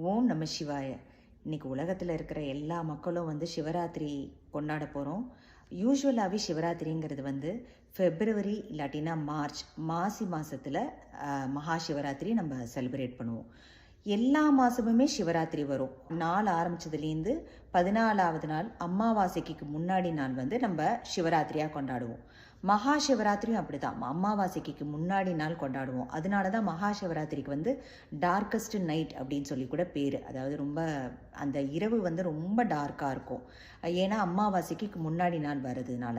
ஓம் நம சிவாய. இன்றைக்கி உலகத்தில் இருக்கிற எல்லா மக்களும் வந்து சிவராத்திரி கொண்டாட போகிறோம் யூஸ்வலாகவே சிவராத்திரிங்கிறது வந்து ஃபெப்ரவரி இல்லாட்டினா மார்ச் மாசி மாதத்தில் மகா சிவராத்திரி நம்ம செலிப்ரேட் பண்ணுவோம். எல்லா மாதமுமே சிவராத்திரி வரும். நாள் ஆரம்பிச்சதுலேருந்து பதினாலாவது நாள் அமாவாசைக்கு முன்னாடி நாள் வந்து நம்ம சிவராத்திரியாக கொண்டாடுவோம். மகா சிவராத்திரியும் அப்படி தான் அமாவாசைக்கு முன்னாடி நாள் கொண்டாடுவோம். அதனால தான் மகா சிவராத்திரிக்கு வந்து டார்க்கஸ்ட் நைட் அப்படின்னு சொல்லி கூட பேர். அதாவது ரொம்ப அந்த இரவு வந்து ரொம்ப டார்க்காக இருக்கும். ஏன்னா அமாவாசைக்கு முன்னாடி நாள் வர்றதுனால.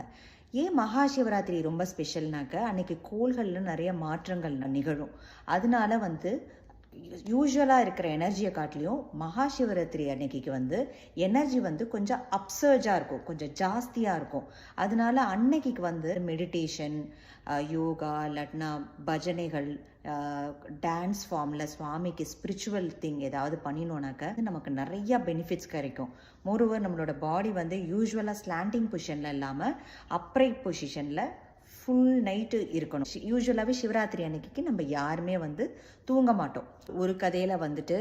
ஏன் மகா சிவராத்திரி ரொம்ப ஸ்பெஷல்னாக்க அன்னைக்கு கோள்களில் நிறைய மாற்றங்கள் நிகழும். அதனால வந்து யூஸ்வலாக இருக்கிற எனர்ஜியை காட்டிலையும் மகா சிவராத்திரி அன்னைக்கு வந்து எனர்ஜி வந்து கொஞ்சம் அப்சர்ஜாக இருக்கும். கொஞ்சம் ஜாஸ்தியாக இருக்கும். அதனால அன்னைக்கு வந்து மெடிடேஷன் யோகா இல்லாட்டினா பஜனைகள் டான்ஸ் ஃபார்மில் சுவாமிக்கு ஸ்பிரிச்சுவல் திங் ஏதாவது பண்ணினோனாக்க நமக்கு நிறையா பெனிஃபிட்ஸ் கிடைக்கும். மோரோவர் நம்மளோட பாடி வந்து யூஸ்வலாக ஸ்லாண்டிங் பொசிஷனில் இல்லாமல் அப்ரைட் பொசிஷனில் ஃபுல் நைட்டு இருக்கணும். யூஸ்வலாகவே சிவராத்திரி அன்னைக்கு நம்ம யாருமே வந்து தூங்க மாட்டோம். ஒரு கதையில் வந்துட்டு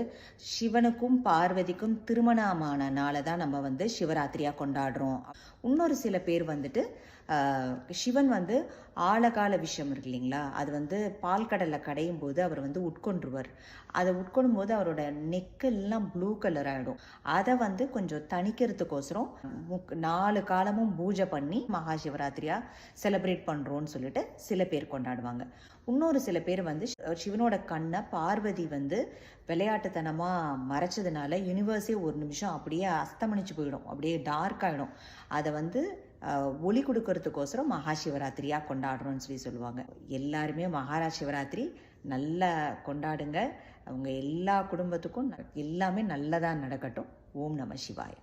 சிவனுக்கும் பார்வதிக்கும் திருமணமான நாளை தான் நம்ம வந்து சிவராத்திரியாக கொண்டாடுறோம். இன்னொரு சில பேர் வந்துட்டு சிவன் வந்து ஆழகால விஷயம் இருக்கு இல்லைங்களா? அது வந்து பால்கடலில் கடையும் போது அவர் வந்து உட்கொண்டுருவார். அதை உட்கொள்ளும் போது அவரோட நெக்கெல்லாம் ப்ளூ கலர் ஆகிடும் அதை வந்து கொஞ்சம் தணிக்கிறதுக்கோசரம் நாலு காலமும் பூஜை பண்ணி மகா சிவராத்திரியாக செலிப்ரேட் பண்ணுறோன்னு சொல்லிட்டு சில பேர் கொண்டாடுவாங்க. இன்னொரு சில பேர் வந்து சிவனோட கண்ணை பார்வதி வந்து விளையாட்டுத்தனமாக மறைச்சதுனால யூனிவர்ஸே ஒரு நிமிஷம் அப்படியே அஸ்தமனிச்சு போயிடும். அப்படியே டார்க் ஆகிடும் அதை வந்து ஒளி கொடுக்கறதுக்கோசரம் மகா சிவராத்திரியாக கொண்டாடுறோம்னு சொல்லி சொல்லுவாங்க. எல்லாருமே மகாரா சிவராத்திரி நல்லா கொண்டாடுங்க. அவங்க எல்லா குடும்பத்துக்கும் எல்லாமே நல்லதாக நடக்கட்டும். ஓம் நம சிவாய்.